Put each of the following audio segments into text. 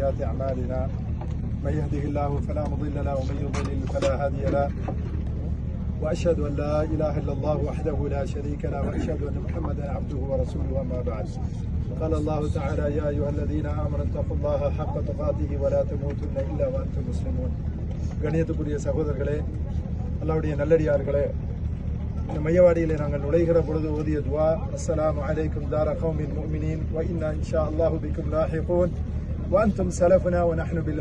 سيئات أعمالنا. من يهده الله فلا مضل له ومن يضلل فلا هادي له. وأشهد أن لا إله إلا الله وحده لا شريك له وأشهد أن محمدا عبده ورسوله أما بعد. قال الله تعالى يا أيها الذين آمنوا اتقوا الله حق تقاته ولا تموتن إلا وأنتم مسلمون. கணியத்துக்குரிய சகோதரர்களே அல்லாவுடைய நல்லடியார்களே இந்த மையவாடியில் நாங்கள் நுழைகிற பொழுது ஓதிய துவா அஸ்லாம் அலைக்கும் தார் அகௌமின் மோமினின் வ இன்னா இன்ஷா அல்லாஹு பிக்கும் லாஹிகூன். வ அன்தும் சலஃபுனா வ நஹ்னு பில்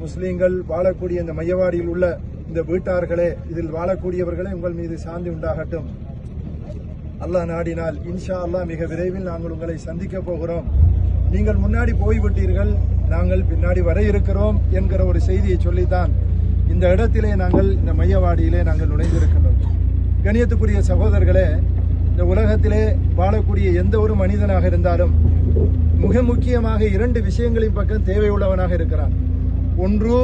முஸ்லீம்கள் வாழக்கூடிய இந்த மையவாடியில் உள்ள இந்த வீட்டார்களே இதில் வாழக்கூடியவர்களே உங்கள் மீது சாந்தி உண்டாகட்டும். அல்லாஹ் நாடினால் இன்ஷா அல்லாஹ் மிக விரைவில் நாங்கள் உங்களை சந்திக்க போகிறோம். நீங்கள் முன்னாடி போய்விட்டீர்கள் நாங்கள் பின்னாடி வர இருக்கிறோம் என்கிற ஒரு செய்தியை சொல்லித்தான் இந்த இடத்திலே நாங்கள் இந்த மையவாடியிலே நாங்கள் நுழைந்திருக்கின்றோம். கணியத்துக்குரிய சகோதரர்களே இந்த உலகத்திலே வாழக்கூடிய எந்த ஒரு மனிதனாக இருந்தாலும் மிக முக்கியமாக இரண்டு விஷயங்களின் பக்கம் தேவையுள்ளவனாக இருக்கிறான். ஒன்று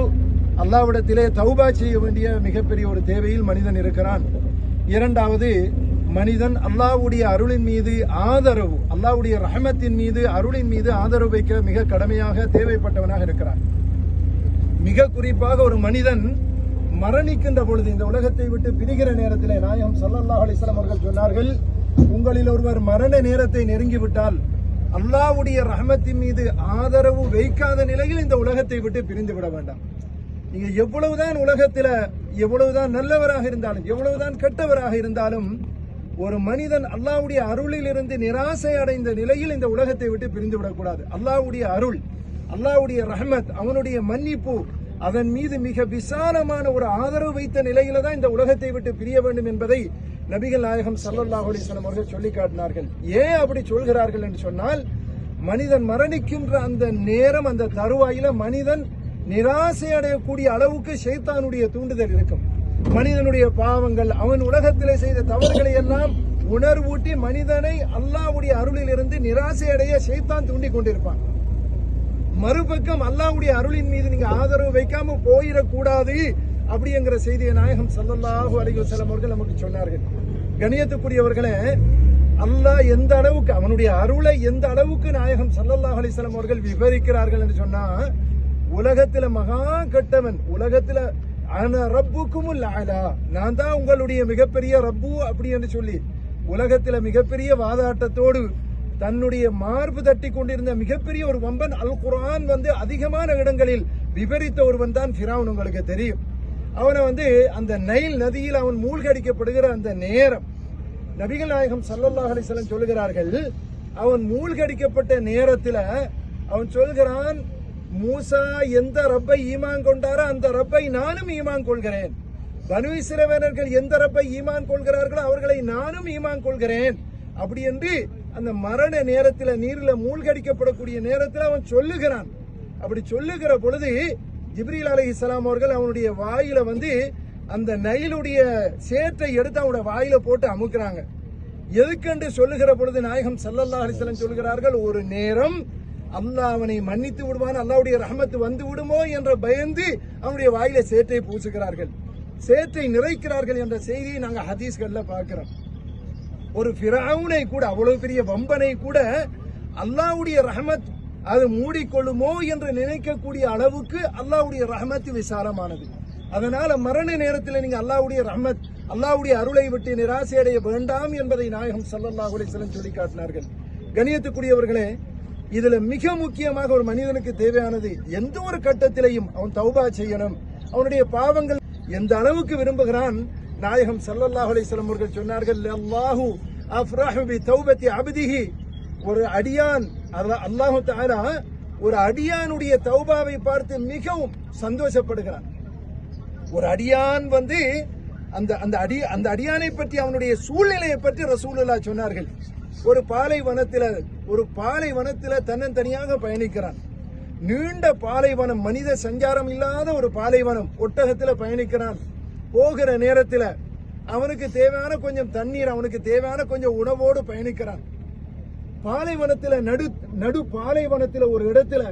அல்லாவிடத்திலே தௌபா செய்ய வேண்டிய மிகப்பெரிய ஒரு தேவையில் மனிதன் இருக்கிறான். இரண்டாவது மனிதன் அல்லாவுடைய அருளின் மீது ஆதரவு அல்லாவுடைய ரஹமத்தின் மீது அருளின் மீது ஆதரவு வைக்க மிக கடமையாக தேவைப்பட்டவனாக இருக்கிறான். மிக குறிப்பாக ஒரு மனிதன் மரணிக்கின்ற பொழுது இந்த உலகத்தை விட்டு பிரிகிற நேரத்திலே நாயகம் ஸல்லல்லாஹு அலிஸ்லாம் அவர்கள் சொன்னார்கள் உங்களில் ஒருவர் மரண நேரத்தை நெருங்கிவிட்டால் அல்லாவுடைய ரஹமத்தின் மீது ஆதரவு வைக்காத நிலையில் இந்த உலகத்தை விட்டு பிரிந்து விட வேண்டாம். நீங்க எவ்வளவுதான் உலகத்துல எவ்வளவுதான் நல்லவராக இருந்தாலும் எவ்வளவுதான் கெட்டவராக இருந்தாலும் ஒரு மனிதன் அல்லாவுடைய அருளில் இருந்து நிராசை அடைந்த நிலையில் இந்த உலகத்தை விட்டு பிரிந்து விடக்கூடாது அல்லாவுடைய அருள் அல்லாஹ்வுடைய ரஹமத் அவனுடைய மன்னிப்பு அதன் மீது மிக விசாலமான ஒரு ஆதரவு வைத்த நிலையில தான் இந்த உலகத்தை விட்டு பிரிய வேண்டும் என்பதை நபிகள் நாயகம் ஸல்லல்லாஹு அலைஹி அவர்கள் சொல்லி காட்டினார்கள் ஏன் அப்படி சொல்கிறார்கள் என்று சொன்னால் மனிதன் மரணிக்கின்ற அந்த நேரம் அந்த தருவாயில மனிதன் நிராசை அடையக்கூடிய அளவுக்கு ஷைத்தானுடைய தூண்டுதல் இருக்கும். மனிதனுடைய பாவங்கள் அவன் உலகத்திலே செய்த தவறுகளை எல்லாம் உணர்வூட்டி மனிதனை அல்லாஹ்வுடைய அருளில் இருந்து நிராசை அடைய சைத்தான் தூண்டி கொண்டிருப்பான். மறுபக்கம் அல்லாவுடைய அருளின் மீது நீங்க ஆதரவு வைக்காம போயிடக்கூடாது அப்படிங்கிற செய்தியை நாயகம் சல்லல்லாஹு அலைஹி அவர்கள் நமக்கு சொன்னார்கள். கணியத்துக்குரியவர்களே அல்லாஹ் எந்த அளவுக்கு அவனுடைய அருளை எந்த அளவுக்கு நாயகம் சல்லல்லாஹ் அலைஹி அவர்கள் விவரிக்கிறார்கள் என்று சொன்னா உலகத்துல மகா கெட்டவன் உலகத்துல ஆனா ரப்புக்குமுல் ஆலா நான் தான் உங்களுடைய மிகப்பெரிய ரப்பு அப்படி என்று சொல்லி உலகத்துல மிகப்பெரிய வாதாட்டத்தோடு தன்னுடைய மார்பு தட்டி கொண்டிருந்த மிகப்பெரிய ஒரு வம்பன் அல் குரான் வந்து அதிகமான இடங்களில் விபரித்த ஒருவன் தான் ஃபிரௌன் உங்களுக்கு தெரியும். அவனை வந்து அந்த நைல் நதியில் அவன் மூழ்கடிக்கப்படுகிற அந்த நேரம். நபிகள் நாயகம் ஸல்லல்லாஹு அலைஹி சொல்கிறார்கள் சொல்லுகிறார்கள் அவன் மூழ்கடிக்கப்பட்ட நேரத்தில் அவன் சொல்கிறான் மூசா எந்த ரப்பை ஈமான் கொண்டாரோ அந்த ரப்பை நானும் ஈமான் கொள்கிறேன். பனு இஸ்ரவேலர்கள் எந்த ரப்பை ஈமான் கொள்கிறார்களோ அவர்களை நானும் ஈமான் கொள்கிறேன். அப்படி என்று அந்த மரண நேரத்தில் நீரில் மூழ்கடிக்கப்படக்கூடிய நேரத்தில் அவன் சொல்லுகிறான். அப்படி சொல்லுகிற பொழுது ஜிப்ரீல் அலைஹிஸ்ஸலாம் அவர்கள் அவனுடைய வாயில வந்து அந்த நைலுடைய சேற்றை எடுத்து அவனுடைய வாயில போட்டு அமுக்குறாங்க. எதுக்கென்று சொல்லுகிற பொழுது நாயகம் சல்லல்லா அலைஹி சொல்கிறார்கள் ஒரு நேரம் அல்லாஹ் அவனை மன்னித்து விடுவான் அல்லாவுடைய ரஹமத்து வந்து விடுமோ? என்ற பயந்து அவனுடைய வாயில சேற்றை பூசுகிறார்கள். சேற்றை நிறைக்கிறார்கள் என்ற செய்தியை நாங்கள் ஹதீஸ்களில் பார்க்கிறோம். ஒரு பிராவுனை கூட அவ்வளவு பெரிய வம்பனை கூட அல்லாஹ்வுடைய ரஹமத் அது மூடிக்கொள்ளுமோ என்று நினைக்கக்கூடிய அளவுக்கு அல்லாவுடைய ரஹமத் விசாலமானது அதனால மரண நேரத்தில் நீங்க அல்லாவுடைய ரஹமத் அல்லாவுடைய அருளை விட்டு நிராசை அடைய வேண்டாம் என்பதை நாயகம் ஸல்லல்லாஹு அலைஹி சொல்லி காட்டினார்கள் கணியத்துக்குரியவர்களே இதுல மிக முக்கியமாக ஒரு மனிதனுக்கு தேவையானது எந்த ஒரு கட்டத்திலையும் அவன் தௌபா செய்யணும். அவனுடைய பாவங்கள் எந்த அளவுக்கு விரும்புகிறான் நாயகம் சல்லல்லாஹ் அலிஸ்லம் அவர்கள் சொன்னார்கள் அல்லாஹு அஃப்ரஹு பி தௌபத்தி அப்திஹி. ஒரு அடியான் அல்லாஹு தாரா ஒரு அடியானுடைய தௌபாவை பார்த்து மிகவும் சந்தோஷப்படுகிறான். ஒரு அடியான் வந்து அந்த அந்த அடி அந்த அடியானை பற்றி அவனுடைய சூழ்நிலையை பற்றி ரசூலுல்லா சொன்னார்கள். ஒரு பாலைவனத்தில் ஒரு பாலைவனத்தில் தன்னந்தனியாக பயணிக்கிறான். நீண்ட பாலைவனம் மனித சஞ்சாரம் இல்லாத ஒரு பாலைவனம் ஒட்டகத்தில் பயணிக்கிறான். போகிற நேரத்தில் அவனுக்கு தேவையான கொஞ்சம் தண்ணீர் அவனுக்கு தேவையான கொஞ்சம் உணவோடு பயணிக்கிறான். பாலைவனத்தில் நடு நடு பாலைவனத்தில் ஒரு இடத்துல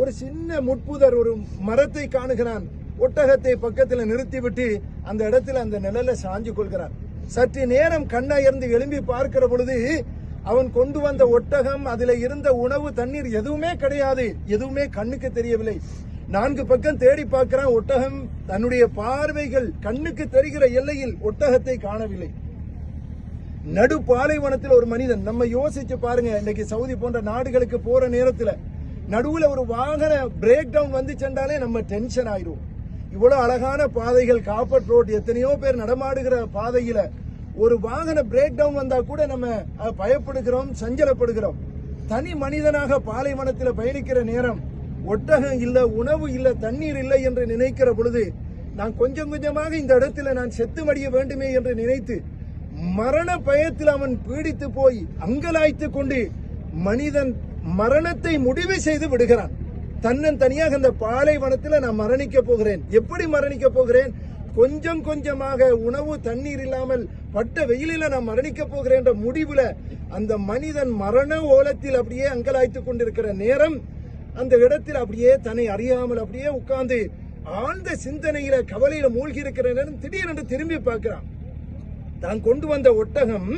ஒரு சின்ன முட்புதர் ஒரு மரத்தை காணுகிறான். ஒட்டகத்தை பக்கத்தில் நிறுத்திவிட்டு அந்த இடத்துல அந்த நிழலை சாஞ்சு கொள்கிறான். சற்று நேரம் கண்ணயர்ந்து எழும்பி பார்க்கிற பொழுது அவன் கொண்டு வந்த ஒட்டகம் அதில் இருந்த உணவு தண்ணீர் எதுவுமே கிடையாது. எதுவுமே கண்ணுக்கு தெரியவில்லை. நான்கு பக்கம் தேடி பார்க்கிறான். ஒட்டகம் தன்னுடைய பார்வைகள் கண்ணுக்கு தெரிகிற எல்லையில் ஒட்டகத்தை காணவில்லை. நடு பாலைவனத்தில் ஒரு மனிதன் நம்ம யோசிச்சு பாருங்க இன்னைக்கு சவுதி போன்ற நாடுகளுக்கு போற நேரத்தில் நடுவில் ஒரு வாகன பிரேக் டவுன் வந்து சென்றாலே நம்ம டென்ஷன் ஆயிரும். இவ்வளோ அழகான பாதைகள் காப்பர் ரோட் எத்தனையோ பேர் நடமாடுகிற பாதையில ஒரு வாகன பிரேக் டவுன் வந்தா கூட நம்ம பயப்படுகிறோம் சஞ்சலப்படுகிறோம். தனி மனிதனாக பாலைவனத்தில் பயணிக்கிற நேரம் ஒட்டகம் இல்லை உணவு இல்லை தண்ணீர் இல்லை என்று நினைக்கிற பொழுது நான் கொஞ்சம் கொஞ்சமாக இந்த இடத்துல நான் செத்து மடிய வேண்டுமே என்று நினைத்து மரண பயத்தில் அவன் பீடித்து போய் அங்கலாய்த்து கொண்டு மனிதன் மரணத்தை முடிவு செய்து விடுகிறான். தன்னன் தனியாக அந்த பாலைவனத்தில் நான் மரணிக்க போகிறேன். எப்படி மரணிக்க போகிறேன்? கொஞ்சம் கொஞ்சமாக உணவு தண்ணீர் இல்லாமல் பட்ட வெயிலில் நான் மரணிக்க போகிறேன் என்ற முடிவில் அந்த மனிதன் மரண ஓலத்தில் அப்படியே அங்கலாய்த்து கொண்டிருக்கிற நேரம் அந்த இடத்தில் அப்படியே தன்னை அறியாமல் அப்படியே உட்கார்ந்து ஆழ்ந்த சிந்தனையில கவலையில மூழ்கி இருக்கிறேன் திடீரென்று திரும்பி பார்க்கிறான். தான் கொண்டு வந்த ஒட்டகம்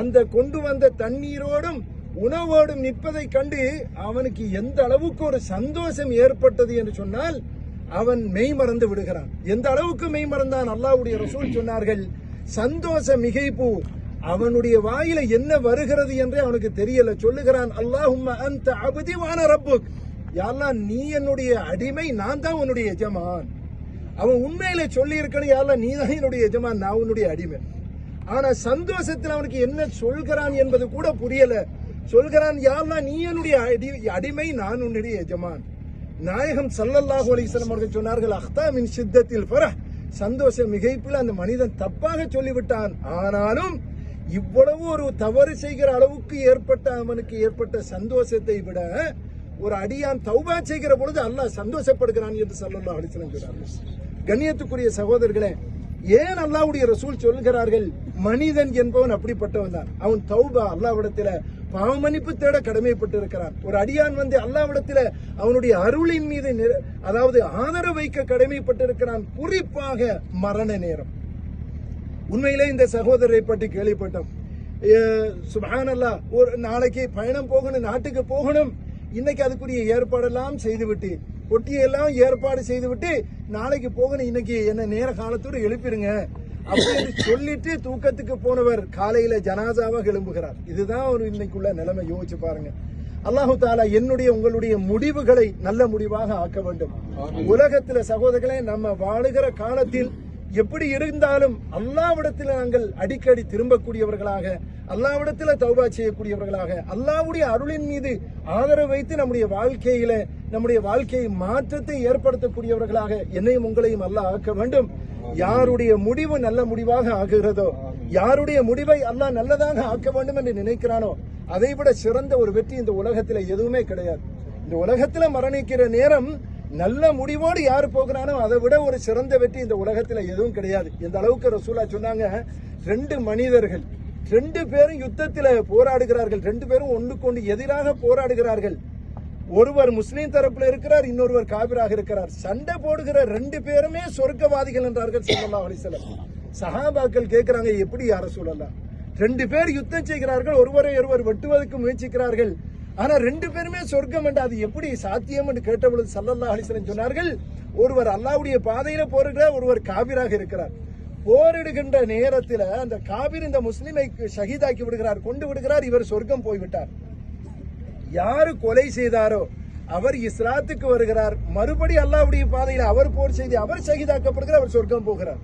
அந்த கொண்டு வந்த தண்ணீரோடும் உணவோடும் நிற்பதை கண்டு அவனுக்கு எந்த அளவுக்கு ஒரு சந்தோஷம் ஏற்பட்டது என்று சொன்னால் அவன் மெய் மறந்து விடுகிறான். எந்த அளவுக்கு மெய் மறந்தான் அல்லாஹ்வுடைய ரசூல் சொன்னார்கள் சந்தோஷ மிகைப்பு அவனுடைய வாயில என்ன வருகிறது என்றே அவனுக்கு தெரியல. சொல்லுகிறான் அல்லாஹும் அந்த அபதிவான ரப்புக். யாரெல்லாம் நீ என்னுடைய அடிமை நான் தான் உன்னுடைய எஜமான். அவன் உண்மையில சொல்லி இருக்கணும் யாரெல்லாம் நீ தான் என்னுடைய எஜமான் நான் உன்னுடைய அடிமை. ஆனா சந்தோஷத்தில் அவனுக்கு என்ன சொல்கிறான் என்பது கூட புரியல. சொல்கிறான் யாரெல்லாம் நீ என்னுடைய அடி- அடிமை நான் உன்னுடைய எஜமான். நாயகம் சல்லல்லாஹு அலிஸ்லாம் அவர்கள் சொன்னார்கள் அஹ்தா மின் சித்தத்தில் பர சந்தோஷ மிகைப்பில் அந்த மனிதன் தப்பாக சொல்லிவிட்டான். ஆனாலும் இவ்வளவு ஒரு தவறு செய்கிற அளவுக்கு ஏற்பட்ட அவனுக்கு ஏற்பட்ட சந்தோஷத்தை விட ஒரு அடியான் தௌபா செய்கிற பொழுது அல்லாஹ் சந்தோஷப்படுகிறான் என்று ஸல்லல்லாஹு அலைஹி வஸல்லம் கண்ணியத்துக்குரிய சகோதரர்களே ஏன் அல்லாவுடைய ரசூல் சொல்கிறார்கள் மனிதன் என்பவன் அப்படிப்பட்டவன் தான். அவன் தௌபா அல்லாஹ்விடத்தில பாவமன்னிப்பு தேட கடமைப்பட்டிருக்கிறான். ஒரு அடியான் வந்து அல்லாஹ்விடத்தில அவனுடைய அருளின் மீது அதாவது ஆதரவு வைக்க கடமைப்பட்டிருக்கிறான் குறிப்பாக மரண நேரம். உண்மையிலே இந்த சகோதரரை பற்றி கேள்விப்பட்டோம். சுபஹானல்லா ஒரு நாளைக்கு பயணம் போகணும் நாட்டுக்கு போகணும் இன்னைக்கு அதுக்குரிய ஏற்பாடெல்லாம் செய்துவிட்டு பொட்டியெல்லாம் ஏற்பாடு செய்துவிட்டு நாளைக்கு போகணும் இன்னைக்கு என்ன நேர காலத்தோடு எழுப்பிருங்க. அப்படின்னு சொல்லிட்டு தூக்கத்துக்கு போனவர் காலையில ஜனாசாவாக எழும்புகிறார். இதுதான் ஒரு இன்னைக்குள்ள நிலைமை. யோசிச்சு பாருங்க. அல்லாஹு தாலா என்னுடைய உங்களுடைய முடிவுகளை நல்ல முடிவாக ஆக்க வேண்டும். உலகத்துல சகோதரர்களே நம்ம வாழுகிற காலத்தில் எப்படி இருந்தாலும் அல்லாவிடத்தில் நாங்கள் அடிக்கடி திரும்பக்கூடியவர்களாக அல்லாவிடத்தில் தௌபா செய்யக்கூடியவர்களாக அல்லாவுடைய அருளின் மீது ஆதரவு வைத்து நம்முடைய வாழ்க்கையில நம்முடைய வாழ்க்கையை மாற்றத்தை ஏற்படுத்தக்கூடியவர்களாக என்னையும் உங்களையும் அல்லாஹ் ஆக்க வேண்டும். யாருடைய முடிவு நல்ல முடிவாக ஆகுகிறதோ யாருடைய முடிவை அல்லாஹ் நல்லதாக ஆக்க வேண்டும் என்று நினைக்கிறானோ அதை விட சிறந்த ஒரு வெற்றி இந்த உலகத்தில் எதுவுமே கிடையாது. இந்த உலகத்தில் மரணிக்கிற நேரம் நல்ல முடிவோடு யார் போகிறானோ அதை விட ஒரு சிறந்த வெற்றி இந்த உலகத்தில் எதுவும் கிடையாது. இந்த அளவுக்கு ரசூலா சொன்னாங்க ரெண்டு மனிதர்கள் ரெண்டு பேரும் யுத்தத்தில் போராடுகிறார்கள். ரெண்டு பேரும் ஒன்றுக்கொண்டு ஒன்று எதிராக போராடுகிறார்கள். ஒருவர் முஸ்லீம் தரப்புல இருக்கிறார் இன்னொருவர் காபிராக இருக்கிறார். சண்டை போடுகிற ரெண்டு பேருமே சொர்க்கவாதிகள் என்றார்கள் சல்லா அலிசலம் சஹாபாக்கள் கேட்கிறாங்க எப்படி யார சொல்லலாம் ரெண்டு பேர் யுத்தம் செய்கிறார்கள் ஒருவரை ஒருவர் வெட்டுவதற்கு முயற்சிக்கிறார்கள். ஆனா ரெண்டு பேருமே சொர்க்கம் என்று அது எப்படி சாத்தியம் என்று கேட்டபொழுது சல்லல்லா அலிசலம் சொன்னார்கள் ஒருவர் அல்லாவுடைய பாதையில போருகிறார் ஒருவர் காபிராக இருக்கிறார். போரிடுகின்ற நேரத்தில் அந்த காபிர் இந்த முஸ்லிமை ஷஹீதாக்கி விடுகிறார் கொண்டு விடுகிறார் இவர் சொர்க்கம் போய்விட்டார் யாரு கொலை செய்தாரோ அவர் இஸ்லாத்துக்கு வருகிறார். மறுபடி அல்லாவுடைய பாதையில் அவர் போர் செய்து அவர் ஷஹீதாக்கப்படுகிறார் அவர் சொர்க்கம் போகிறார்.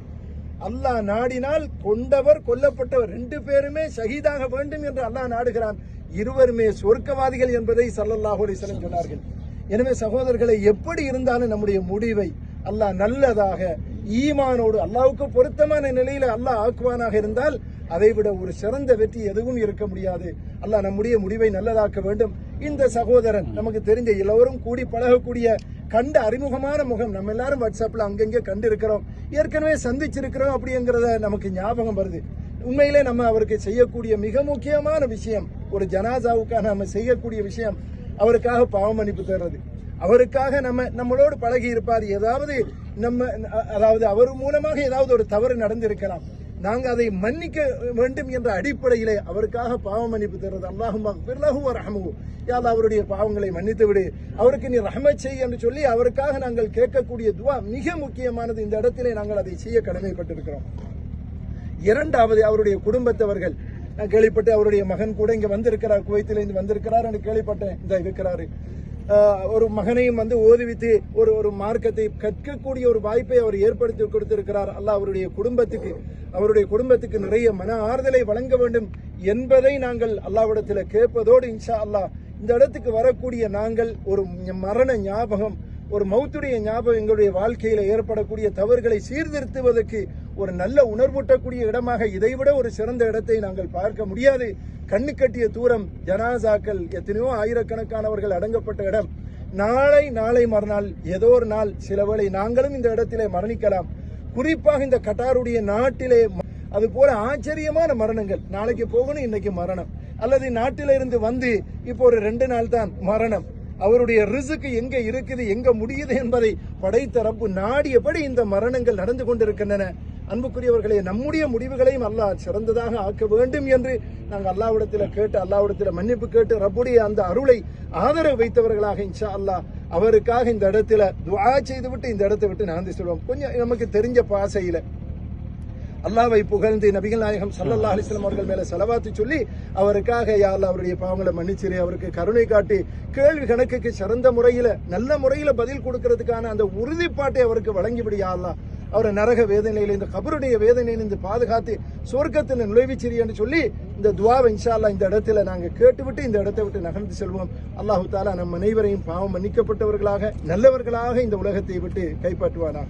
அல்லாஹ் நாடினால் கொண்டவர் கொல்லப்பட்டவர் ரெண்டு பேருமே ஷஹீதாக வேண்டும் என்று அல்லாஹ் நாடுகிறான். இருவருமே சொர்க்கவாதிகள் என்பதை ஸல்லல்லாஹு சொன்னார்கள். எனவே சகோதரர்களை எப்படி இருந்தாலும் நம்முடைய முடிவை அல்லாஹ் நல்லதாக ஈமானோடு அல்லாவுக்கு பொருத்தமான நிலையில அல்லாஹ் ஆக்குவானாக இருந்தால் அதை விட ஒரு சிறந்த வெற்றி எதுவும் இருக்க முடியாது. அல்லாஹ் நம்முடைய முடிவை நல்லதாக்க வேண்டும். இந்த சகோதரன் நமக்கு தெரிஞ்ச எல்லோரும் கூடி பழகக்கூடிய கண்ட அறிமுகமான முகம் நம்ம எல்லாரும் வாட்ஸ்அப்ல அங்கங்கே கண்டு இருக்கிறோம் ஏற்கனவே சந்திச்சிருக்கிறோம் அப்படிங்கிறத நமக்கு ஞாபகம் வருது. உண்மையிலே நம்ம அவருக்கு செய்யக்கூடிய மிக முக்கியமான விஷயம் ஒரு ஜனாசாவுக்காக நம்ம செய்யக்கூடிய விஷயம் அவருக்காக பாவமன்னிப்பு தர்றது அவருக்காக நம்ம நம்மளோடு பழகி இருப்பார். ஏதாவது நம்ம அதாவது அவர் மூலமாக ஏதாவது ஒரு தவறு நடந்திருக்கலாம். நாங்கள் அதை மன்னிக்க வேண்டும் என்ற அடிப்படையிலே அவருக்காக பாவ மன்னிப்பு தருவது அல்லாஹும் பிர்லஹு ரஹமு யாழ் அவருடைய பாவங்களை மன்னித்து விடு. அவருக்கு நீ ரஹம செய் என்று சொல்லி அவருக்காக நாங்கள் கேட்கக்கூடிய துவா மிக முக்கியமானது. இந்த இடத்திலே நாங்கள் அதை செய்ய கடமைப்பட்டிருக்கிறோம். இரண்டாவது அவருடைய குடும்பத்தவர்கள். நான் கேள்விப்பட்டு அவருடைய மகன் கூட இங்கே வந்திருக்கிறார் குவைத்திலிருந்து வந்திருக்கிறார் என்று கேள்விப்பட்டேன். இந்த இருக்கிறாரு. ஒரு மகனையும் வந்து ஓதுவித்து ஒரு ஒரு மார்க்கத்தை கற்கக்கூடிய ஒரு வாய்ப்பை அவர் ஏற்படுத்தி கொடுத்திருக்கிறார். அல்லாஹ் அவருடைய குடும்பத்துக்கு அவருடைய குடும்பத்துக்கு நிறைய மன ஆறுதலை வழங்க வேண்டும் என்பதை நாங்கள் அல்லாவிடத்தில் கேட்பதோடு இன்ஷா அல்லாஹ் இந்த இடத்துக்கு வரக்கூடிய நாங்கள் ஒரு மரண ஞாபகம் ஒரு மௌத்துடைய ஞாபகம் எங்களுடைய வாழ்க்கையில் ஏற்படக்கூடிய தவறுகளை சீர்திருத்துவதற்கு ஒரு நல்ல உணர்வூட்டக்கூடிய இடமாக இதைவிட ஒரு சிறந்த இடத்தை நாங்கள் பார்க்க முடியாது. கண்ணு கட்டிய தூரம் ஜனாசாக்கள் எத்தனையோ ஆயிரக்கணக்கானவர்கள் அடங்கப்பட்ட இடம். நாளை நாளை மறுநாள் ஏதோ ஒரு நாள் சில வேளை நாங்களும் இந்த இடத்திலே மரணிக்கலாம். குறிப்பாக இந்த கட்டாருடைய நாட்டிலே அது போல ஆச்சரியமான மரணங்கள். நாளைக்கு போகணும் இன்னைக்கு மரணம். அல்லது நாட்டிலிருந்து வந்து இப்போ ஒரு ரெண்டு நாள் தான் மரணம். அவருடைய ரிசுக்கு எங்க இருக்குது எங்க முடியுது என்பதை படைத்தரப்பு நாடியபடி இந்த மரணங்கள் நடந்து கொண்டிருக்கின்றன. அன்புக்குரியவர்களே நம்முடைய முடிவுகளையும் அல்லாஹ் சிறந்ததாக ஆக்க வேண்டும் என்று நாங்கள் அல்லாவிடத்தில் கேட்டு அல்லாவிடத்தில் மன்னிப்பு கேட்டு ரப்புடைய அந்த அருளை ஆதரவு வைத்தவர்களாக இன்ஷா அல்லாஹ் அவருக்காக இந்த இடத்துல துவா செய்து விட்டு இந்த இடத்தை விட்டு நான் சொல்வோம். கொஞ்சம் நமக்கு தெரிஞ்ச பாசையில அல்லாவை புகழ்ந்து நபிகள் நாயகம் சல்லல்லா அலிஸ்லாம் அவர்கள் மேல செலவாத்து சொல்லி அவருக்காக யாழ் அவருடைய பாவங்களை மன்னிச்சிரு அவருக்கு கருணை காட்டி கேள்வி கணக்குக்கு சிறந்த முறையில நல்ல முறையில பதில் கொடுக்கறதுக்கான அந்த உறுதிப்பாட்டை அவருக்கு வழங்கிவிடு யாரெல்லாம் அவரை நரக வேதனையில் இந்த கபருடைய வேதனையிலிருந்து பாதுகாத்து சொர்க்கத்தில் நுழைவிச்சிரி என்று சொல்லி இந்த துவாவை இன்ஷால்லா இந்த இடத்துல நாங்கள் கேட்டுவிட்டு இந்த இடத்தை விட்டு நகர்ந்து செல்வோம். அல்லாஹு தாலா நம் அனைவரையும் பாவம் மன்னிக்கப்பட்டவர்களாக நல்லவர்களாக இந்த உலகத்தை விட்டு கைப்பற்றுவானாக.